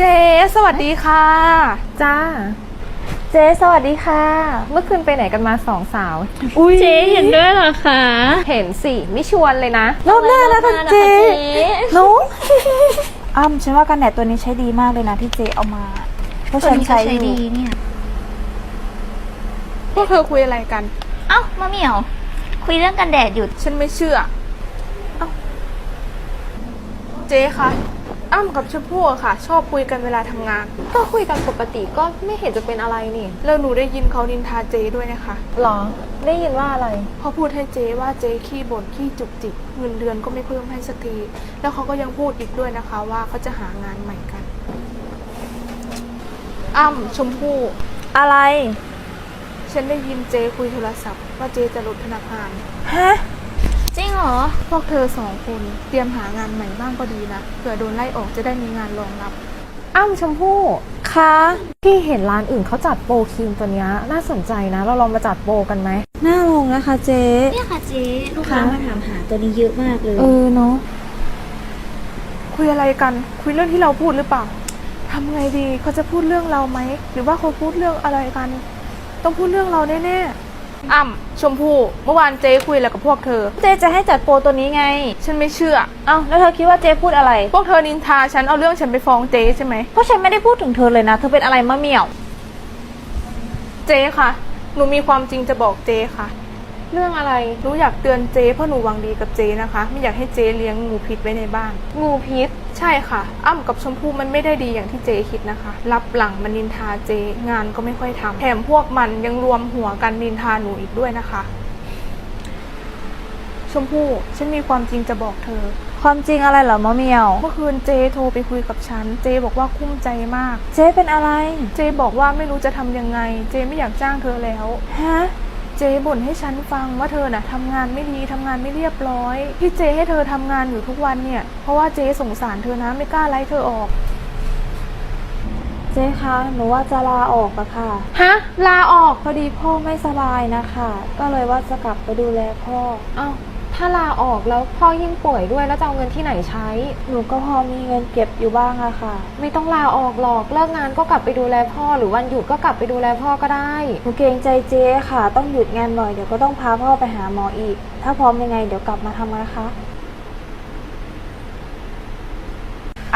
เจ๊สวัสดีค่ะ จ้า เจ๊สวัสดีค่ะ เมื่อคืนไปไหนกันมาสองสาว อุ้ยเจ๊เห็นด้วยเหรอคะเห็นสิ ไม่ชวนเลยนะ รอบหน้านะท่านเจเจ๊หนุอ้ำฉันว่ากันแดดตัวนี้ใช้ดีมากเลยนะที่เจเอามาเพราะฉันใช้อยู่เนี่ยพวกเธอคุยอะไรกัน เอ้ามาเหมียว คุยเรื่องกันแดดอยู่ ฉันไม่เชื่อ เอ้า เจ๊คะ อ้ำกับชมพู่อะค่ะ ชอบคุยกันเวลาทำงาน ก็คุยกันปกติก็ไม่เห็นจะเป็นอะไรนี่แล้วหนูได้ยินเขานินทาเจ๊ด้วยนะคะหรอ ได้ยินว่าอะไร เขาพูดให้เจ๊ว่าเจ๊ขี้บ่นขี้จุกจิกเงินเดือนก็ไม่เพิ่มให้สักทีแล้วเขาก็ยังพูดอีกด้วยนะคะ ว่าเขาจะหางานใหม่กัน อ้ำชมพู่อะไร ฉันได้ยินเจ๊คุยโทรศัพท์ ว่าเจ๊จะลดพนักงาน ฮะจริ งเหรอ พวกเธอสองคนเตรียมหางานใหม่บ้างก็ดีนะ เผื่อโดนไล่ออกจะได้มีงานรองรับ อ้ำชมพู่คะพี่เห็นร้านอื่นเขาจัดโปรครีมตัวเนี้ยน่าสนใจนะ เราลองมาจัดโปรกันไหมน่าลงนะคะเจเนี่ยค่ะเจ๊ลูกค้ามาถามหาตัวนี้เยอะมากเลย เออเนาะคุยอะไรกันคุยเรื่องที่เราพูดหรือเปล่าทำไงดีเขาจะพูดเรื่องเราไหมหรือว่าเขาพูดเรื่องอะไรกัน ต้องพูดเรื่องเราแน่ๆ อ่ำชมพู่เมื่อวานเจ๊คุยอะไรกับพวกเธอ เจจะให้จัดโปรตัวนี้ไง ฉันไม่เชื่อ เอ้าแล้วเธอคิดว่าเจพูดอะไร พวกเธอนินทาฉันเอาเรื่องฉันไปฟ้องเจ๊ใช่ไหมเพราะฉันไม่ได้พูดถึงเธอเลยนะ เธอเป็นอะไรมะเหมี่ยว เจ๊คะหนูมีความจริงจะบอกเจ๊ค่ะ เรื่องอะไร หนูอยากเตือนเจ๊เพราะหนูหวังดีกับเจ๊นะคะ ไม่อยากให้เจ๊เลี้ยงงูพิษไว้ในบ้าน งูพิษ ใช่ค่ะ อ้ำกับชมพู่มันไม่ได้ดีอย่างที่เจคิดนะคะ รับหลังมันนินทาเจงานก็ไม่ค่อยทำแถมพวกมันยังรวมหัวกันนินทาหนูอีกด้วยนะคะ ชมพู่ฉันมีความจริงจะบอกเธอ ความจริงอะไรเหรอมะเหมี่ยว เมื่อคืนเจโทรไปคุยกับฉัน เจบอกว่าคุ้มใจมาก เจเป็นอะไร เจบอกว่าไม่รู้จะทำยังไง เจไม่อยากจ้างเธอแล้ว ฮะ เจบ่นให้ฉันฟังว่าเธอน่ะทำงานไม่ดีทำงานไม่เรียบร้อยที่เจให้เธอทำงานอยู่ทุกวันเนี่ยเพราะว่าเจสงสารเธอนะไม่กล้าไล่เธอออก เจคะหนูว่าจะลาออกอะค่ะ ฮะ ลาออกพอดีพ่อไม่สบายนะคะ ก็เลยว่าจะกลับไปดูแลพ่อ เอ้า ถ้าลาออกแล้วพ่อยิ่งป่วยด้วยแล้วจะเอาเงินที่ไหนใช้ หนูก็พอมีเงินเก็บอยู่บ้างอะค่ะ ไม่ต้องลาออกหรอกเลิกงานก็กลับไปดูแลพ่อ หรือวันหยุดก็กลับไปดูแลพ่อก็ได้ หนูเกรงใจเจ๊ค่ะ ต้องหยุดงานหน่อยเดี๋ยวก็ต้องพาพ่อไปหาหมออีก ถ้าพร้อมยังไงเดี๋ยวกลับมาทำนะคะ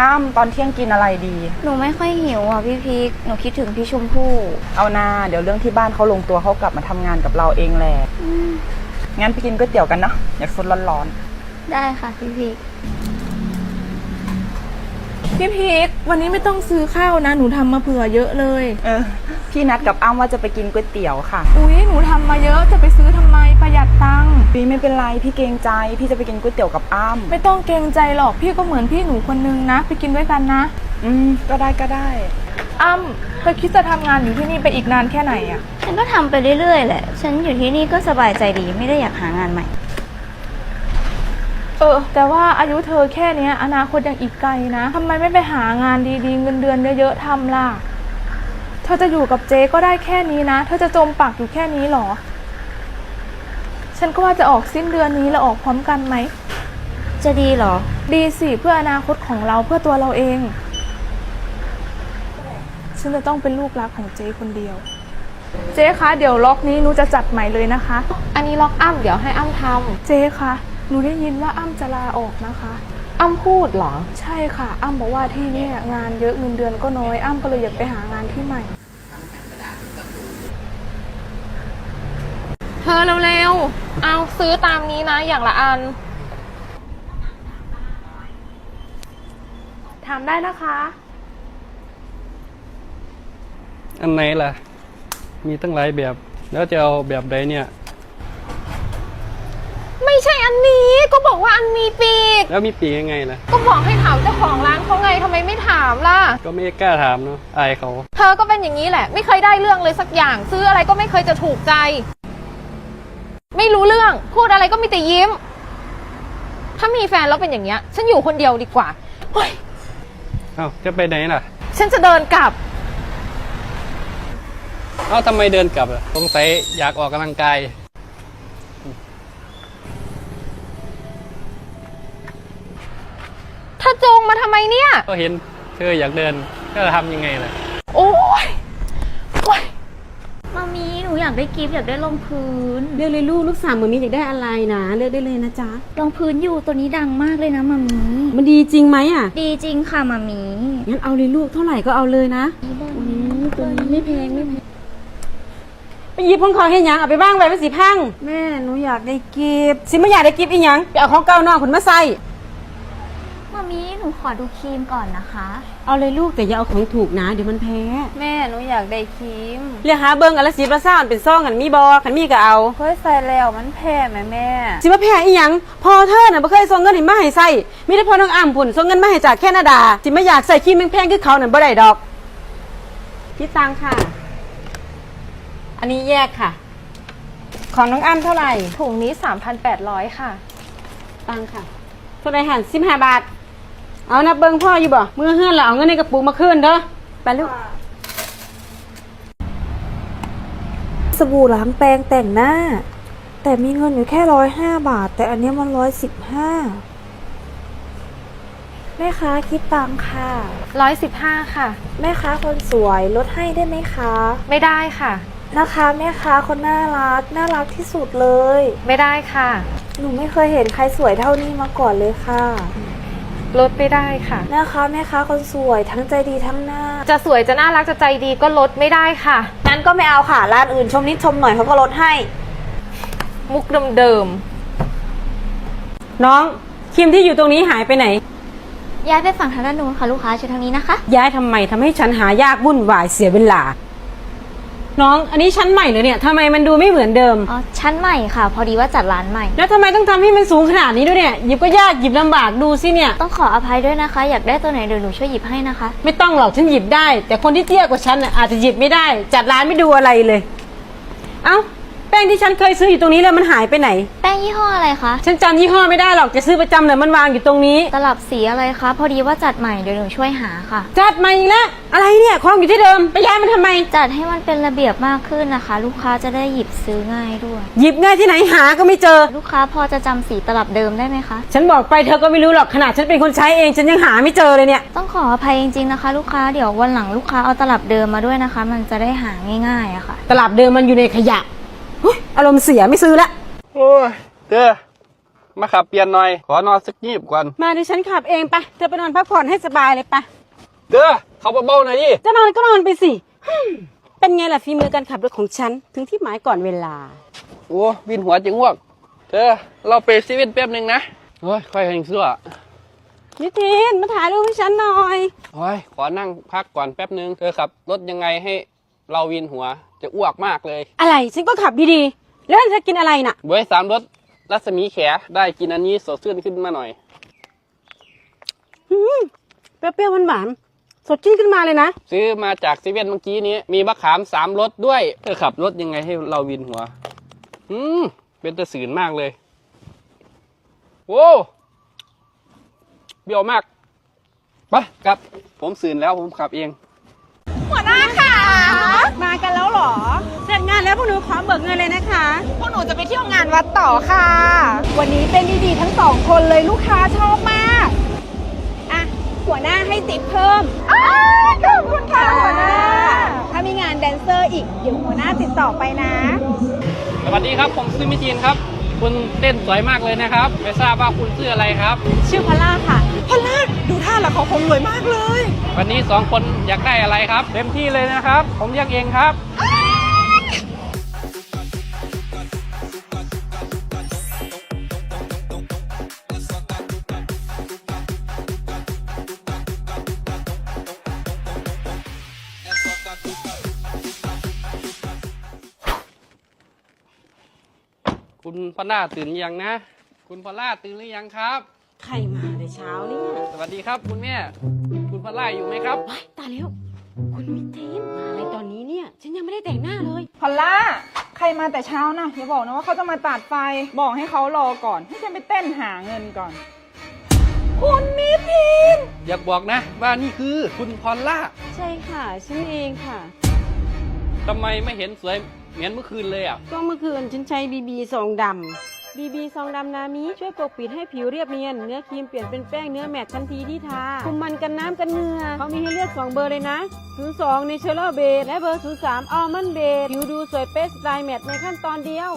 อ้ำตอนเที่ยงกินอะไรดี หนูไม่ค่อยหิวอะพี่พีคหนูคิดถึงพี่ชมพู่เอานาเดี๋ยวเรื่องที่บ้านเขาลงตัวเขากลับมาทำงานกับเราเองแหละ งั้นไปกินก๋วยเตี๋ยวกันเนาะอยากสดร้อนได้ค่ะพี่พีคพี่พีควันนี้ไม่ต้องซื้อข้าวนะ หนูทำมาเผื่อเยอะเลย ๆเออพี่นัดกับอ้ำว่าจะไปกินก๋วยเตี๋ยวค่ะอุ๊ย หนูทำมาเยอะจะไปซื้อทำไมประหยัดตังค์พี่ไม่เป็นไรพี่เกรงใจ พี่จะไปกินก๋วยเตี๋ยวกับอ้ำไม่ต้องเกรงใจหรอกพี่ก็เหมือนพี่หนูคนนึงนะ ไปกินด้วยกันนะ อืมก็ได้ก็ได้ อ้ำเธอคิดจะทำงานอยู่ที่นี่ไปอีกนานแค่ไหนอะฉันก็ทำไปเรื่อยๆแหละ ฉันอยู่ที่นี่ก็สบายใจดีไม่ได้อยากหางานใหม่ เออ แต่ว่าอายุเธอแค่เนี้ย อนาคตยังอีกไกลนะทำไมไม่ไปหางานดีๆ เงินเดือนเยอะๆทำล่ะ เธอจะอยู่กับเจ๊ก็ได้แค่นี้นะ เธอจะจมปักอยู่แค่นี้หรอ ฉันก็ว่าจะออกสิ้นเดือนนี้แล้วออกพร้อมกันไหม จะดีเหรอ ดีสิเพื่ออนาคตของเราเพื่อตัวเราเอง ฉันจะต้องเป็นลูกรักของเจ๊คนเดียว เจ๊คะเดี๋ยวล็อกนี้หนูจะจัดใหม่เลยนะคะ อันนี้ล็อกอ้ำเดี๋ยวให้อ้ำทเจ๊คะหนูได้ยินว่าอ้ำจะลาออกนะคะำอ้ำพูดเหรอ ใช่ค่ะ อ้ำบอกว่าที่เนี่ยงานเยอะเงินเดือนก็น้อย อ้ำก็เลยอยากไปหางานที่ใหม่ เธอเร็วๆ เอาซื้อตามนี้นะอย่างละอัน ถามได้นะคะ อันไหนล่ะ มีตั้งหลายแบบ แล้วจะเอาแบบใดเนี่ย ไม่ใช่อันนี้ก็บอกว่าอันมีปีก แล้วมีปีกยังไงล่ะ ก็บอกให้ถามเจ้าของร้านเขาไงทำไมไม่ถามล่ะ ก็ไม่กล้าถามเนาะอายเขา เธอก็เป็นอย่างนี้แหละ ไม่เคยได้เรื่องเลยสักอย่าง ซื้ออะไรก็ไม่เคยจะถูกใจ ไม่รู้เรื่องพูดอะไรก็มีแต่ยิ้ม ถ้ามีแฟนแล้วเป็นอย่างเงี้ย ฉันอยู่คนเดียวดีกว่าเฮ้ย เอ้าจะไปไหนล่ะ ฉันจะเดินกลับ เอ้าทำไมเดินกลับล่ะสงสัยอยากออกกำลังกาย ถ้าจงมาทำไมเนี่ย ก็เห็นเธออยากเดินก็จะทำยังไงล่ะ โอ้ยโอ้ยมามีหนูอยากได้กิฟต์อยากได้รองพื้นเลือกเลยลูกลูกสาวมือมีอยากได้อะไรนะเลือกได้เลยนะจ๊ะ รองพื้นอยู่ตัวนี้ดังมากเลยนะมามีมันดีจริงไหมอะดีจริงค่ะมามีงั้นเอาเลยลูกเท่าไหร่ก็เอาเลยนะตัวนี้ไม่แพงไม่แพง ไปหยิบของเขาให้หยังเอาไปบ้างไว้เป็นสีพังแม่หนูอยากได้กิฟต์สิไม่อยากได้กิฟต์อีหยังไปเอาของเก่านอกผลมาใส่มามีหนูขอดูครีมก่อนนะคะ เอาเลยลูกแต่อย่าเอาของถูกนะเดี๋ยวมันแพ้แม่หนูอยากได้ครีมเรียกหาเบิ้งอนละสีประซ่าอันเป็นซ่องกันมีบอขันมีก็เอาเคยใส่แล้วมันแพ้ไหมแม่ สิว่าแพ้อีหยังพอเธอน่ะบ่เคยส่งเงินให้มาให้ใส่มีแต่พอน้องอ้ำพุ่นส่งเงินมาให้จากแคนาดาสิไม่อยากใส่ครีมแพงๆคือเขานั่นบ่ได้ดอกพี่ตังค่ะ อันนี้แยกค่ะ ของน้องอ้ำเท่าไหร่ถุงนี้ 3,800 ค่ะ ตังค่ะเท่าไหร่หันสิบห้าบาท เอานับเบิ้งพ่ออยู่บ่เมื่อเฮือนแล้วเอาเงินในกระปุกมาคืนเด้อไปลูกสบู่ล้างแปรงแต่งหน้า แต่มีเงินอยู่แค่ร้อยห้าบาท แต่อันเนี้ยมันร้อยสิบห้าแม่ค้าคิดตังค่ะ 115 ค่ะ แม่ค้าคนสวยลดให้ได้ไหมคะ ไม่ได้ค่ะ นะคะแม่ค้าคนน่ารักน่ารักที่สุดเลย ไม่ได้ค่ะ หนูไม่เคยเห็นใครสวยเท่านี้มาก่อนเลยค่ะ ลดไม่ได้ค่ะ นะคะแม่ค้าคนสวยทั้งใจดีทั้งหน้าจะสวยจะน่ารักจะใจดีก็ลดไม่ได้ค่ะนั้นก็ไม่เอาค่ะร้านอื่นชมนิดชมหน่อยเขาก็ลดให้ มุกเดิมน้องครีมที่อยู่ตรงนี้หายไปไหน ย้ายไปฝั่งทางด้านนู้นค่ะลูกค้าเชิญทางนี้นะคะ ย้ายทำไมทำให้ฉันหายากวุ่นวายเสียเวลา น้องอันนี้ชั้นใหม่เหรอเนี่ยทำไมมันดูไม่เหมือนเดิม อ๋อชั้นใหม่ค่ะ พอดีว่าจัดร้านใหม่ แล้วทำไมต้องทำให้มันสูงขนาดนี้ด้วยเนี่ยหยิบก็ยากหยิบลำบากดูสิเนี่ย ต้องขออภัยด้วยนะคะ อยากได้ตัวไหนเดี๋ยวหนูช่วยหยิบให้นะคะ ไม่ต้องหรอกฉันหยิบได้ แต่คนที่เตี้ยกว่าฉันน่ะอาจจะหยิบไม่ได้ จัดร้านไม่ดูอะไรเลย เอ้าแป้งที่ฉันเคยซื้ออยู่ตรงนี้แล้วมันหายไปไหน แป้งยี่ห้ออะไรคะ ฉันจำยี่ห้อไม่ได้หรอกจะซื้อประจำเลยมันวางอยู่ตรงนี้ ตลับสีอะไรคะ พอดีว่าจัดใหม่เดี๋ยวหนูช่วยหาค่ะ จัดมาอีกแล้วอะไรเนี่ยของอยู่ที่เดิมไปย้ายมันทำไม จัดให้มันเป็นระเบียบมากขึ้นนะคะ ลูกค้าจะได้หยิบซื้อง่ายด้วย หยิบง่ายที่ไหนหาก็ไม่เจอ ลูกค้าพอจะจำสีตลับเดิมได้ไหมคะ ฉันบอกไปเธอก็ไม่รู้หรอกขนาดฉันเป็นคนใช้เองฉันยังหาไม่เจอเลยเนี่ย ต้องขออภัยจริงๆนะคะ ลูกค้าเดี๋ยววันหลังลูกค้าเอาตลับเดิมมาด้วยนะคะ มันจะได้หาง่ายๆอะค่ะ ตลับเดิมมันอยู่ในขยะเฮ้ย อารมณ์เสียไม่ซื้อละโอ้ยเธอมาขับเปลี่ยนหน่อย ขอนอนสักยีบก่อนมาเดี๋ยวฉันขับเองไปเธอไปนอนพักผ่อนให้สบายเลยไปเธอเขาเบาๆหน่อยดิจะนอนก็นอนไปสิฮึ่มเป็นไงล่ะฝีมือการขับรถของฉันถึงที่หมายก่อนเวลา โอ้วินหัวจะง่วงเธอเราไปซีเว่นแป๊บหนึ่งนะโอ้ยค่อยแหงเสื้อนิทินมาถ่ายรูปให้ฉันหน่อย โอ้ยขอนั่งพักก่อนแป๊บหนึ่งเธอขับรถยังไงให้เราวินหัวจะอ้วกมากเลย อะไรฉันก็ขับดีๆ แล้วเธอกินอะไรน่ะบวยสามรถรัศมีแขได้กินอันนี้สดชื่นขึ้นมาหน่อย อืมเปรี้ยวๆหวานๆสดชื่นขึ้นมาเลยนะ ซื้อมาจากซีเว่นเมื่อกี้นี้ มีมะขามสามรสด้วยเธอขับรถยังไงให้เราวินหัว อืมเป็นตะสืนมากเลยโว้เบี้ยวมากไปกลับ ผมสื่นแล้วผมขับเองมากันแล้วเหรอ เที่ยวงานวัดต่อค่ะ วันนี้เต้นดีๆทั้งสองคนเลยลูกค้าชอบมากอะหัวหน้าให้ติปเพิ่มขอบคุณค่ะหัวหน้า ถ้ามีงานแดนเซอร์อีก เดี๋ยวหัวหน้าติดต่อไปนะ สวัสดีครับ ผมซื้อมิจีนครับ คุณเต้นสวยมากเลยนะครับ ไม่ทราบว่าคุณชื่ออะไรครับ ชื่อพอลล่าค่ะ พอลล่าดูท่าแล้วเขาคงรวยมากเลย วันนี้สองคนอยากได้อะไรครับ เต็มที่เลยนะครับ ผมเรียกเองครับ คุณพอลล่าตื่นหรือยังนะ คุณพอลล่าตื่นหรือยังครับ ใครมาแต่เช้าเนี่ยสวัสดีครับคุณแม่ คุณพอลล่าอยู่ไหมครับ ว้ายตายแล้ว คุณมิทินมาอะไรตอนนี้เนี่ย ฉันยังไม่ได้แต่งหน้าเลย พอลล่า ใครมาแต่เช้านะอย่าบอกนะว่าเขาจะมาตัดไฟ บอกให้เขารอก่อน ให้ฉันไปเต้นหาเงินก่อน คุณมิทิน อยากบอกนะ ว่านี่คือคุณพอลล่าใช่ค่ะ ฉันเองค่ะ ทำไมไม่เห็นสวย เหมือนเมื่อคืนเลยอะ ก็เมื่อคืนฉันใช้บีบีซองดบีบีซองดำนามิช่วยปกปิดให้ผิวเรียบเนียน เนื้อครีมเปลี่ยนเป็นแป้งเนื้อแมตต์ทันทีที่ทาคุมมันกันน้ำกันเหงื่อเขามีให้เลือก2เบอร์เลยนะ 02 Natural Base และเบอร์ 03 Almond Base ผิวดูสวยเป๊ะสไตล์แมตต์ในขั้นตอนเดียว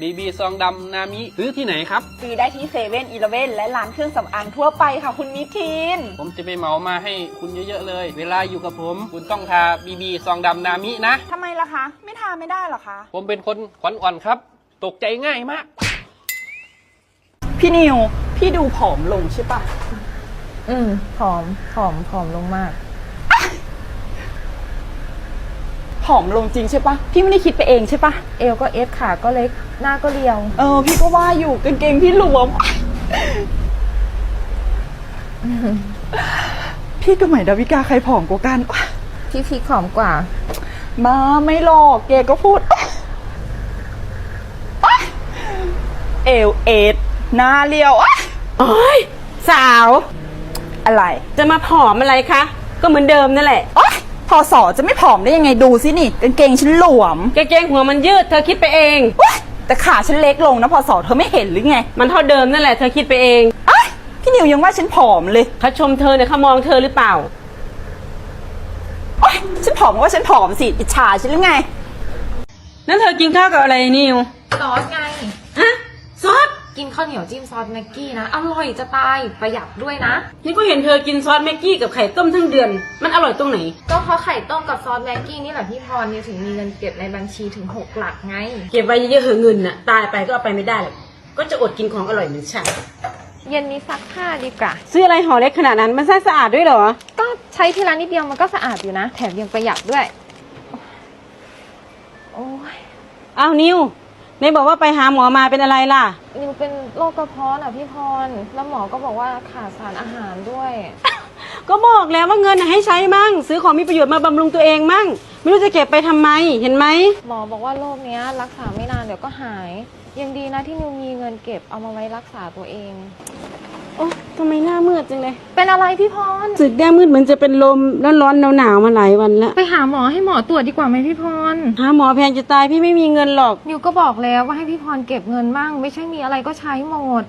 บีบีซองดำนามิซื้อที่ไหนครับ ซื้อได้ที่เซเว่นอีเลเว่นและร้านเครื่องสำอางทั่วไปค่ะคุณมิทีนผมจะไปเหมามาให้คุณเยอะๆเลย เวลาอยู่กับผม คุณต้องทาบีบีซองดำนามินะ ทำไมล่ะคะ ไม่ทาไม่ได้เหรอคะ ผมเป็นคนขวัญอ่อนครับ ตกใจง่ายมาก พี่นิว พี่ดูผอมลงใช่ปะ อืมผอมผอมผอมลงมาก ผอมลงจริงใช่ปะพี่ไม่ได้คิดไปเองใช่ปะเอวก็เอฟขาก็เล็กหน้าก็เรียว เออ พี่ก็ว่าอยู่กางเกงพี่หลวม พี่กับใหม่ดาวิกาใครผอมกว่ากันพี่พีคผอมกว่า มาไม่หลอกเกก็พูด เอวเอ็ดหน้าเรียวโอ้ยสาว อะไร จะมาผอมอะไรคะ ก็เหมือนเดิมนั่นแหละโอ๊ย พอสอจะไม่ผอมได้ยังไงดูสินี่กางเกงฉันหลวมกางเกงหัวมันยืดเธอคิดไปเองโอ๊ยแต่ขาฉันเล็กลงนะพอสอเธอไม่เห็นหรือไงมันเท่าเดิมนั่นแหละเธอคิดไปเองเอ้ยพี่นิวยังว่าฉันผอมเลยเขาชมเธอเนี่ยเขามองเธอหรือเปล่า โอ๊ยฉันผอมก็ว่าฉันผอมสิอิจฉาฉันหรือไง นั่นเธอกินข้าวกับอะไรนิว ซอสไงฮะซอส กินข้าวเหนียวจิ้มซอสแม็กกี้นะ อร่อยจะตายประหยัดด้วยนะ นี่ก็เห็นเธอกินซอสแม็กกี้กับไข่ต้มทั้งเดือน มันอร่อยตรงไหน ก็เพราะไข่ต้มกับซอสแม็กกี้นี่แหละพี่พรเนี่ยถึงมีเงินเก็บในบัญชีถึงหกหลักไง เก็บไว้เยอะๆเหอะเงินน่ะ ตายไปก็เอาไปไม่ได้หรอกก็จะอดกินของอร่อยเหมือนฉันเย็นนี้ซักผ้าดีกว่า ซื้ออะไรห่อเล็กขนาดนั้น มันใช้สะอาดด้วยเหรอ ก็ใช้ทีละนิดเดียวมันก็สะอาดอยู่นะ แถมยังประหยัดด้วย โอ้ย อ้าวนิว ในบอกว่าไปหาหมอมาเป็นอะไรล่ะ นิวเป็นโรคกระเพาะอะพี่พร แล้วหมอก็บอกว่าขาดสารอาหารด้วย ก็บอกแล้วว่าเงินน่ะให้ใช้มั่ง ซื้อของมีประโยชน์มาบำรุงตัวเองมั่ง ไม่รู้จะเก็บไปทำไมเห็นไหม หมอบอกว่าโรคเนี้ยรักษาไม่นานเดี๋ยวก็หาย ยังดีนะที่นิวมีเงินเก็บเอามาไว้รักษาตัวเอง โอ้ทำไมหน้ามืดจังเลยเป็นอะไรพี่พร สึกหน้ามืดเหมือนจะเป็นลมแล้วร้อนหนาวๆมาหลายวันแล้วไปหาหมอให้หมอตรวจดีกว่าไหมพี่พร หาหมอแพงจะตายพี่ไม่มีเงินหรอก นิวก็บอกแล้วว่าให้พี่พรเก็บเงินมั่งไม่ใช่มีอะไรก็ใช้หมด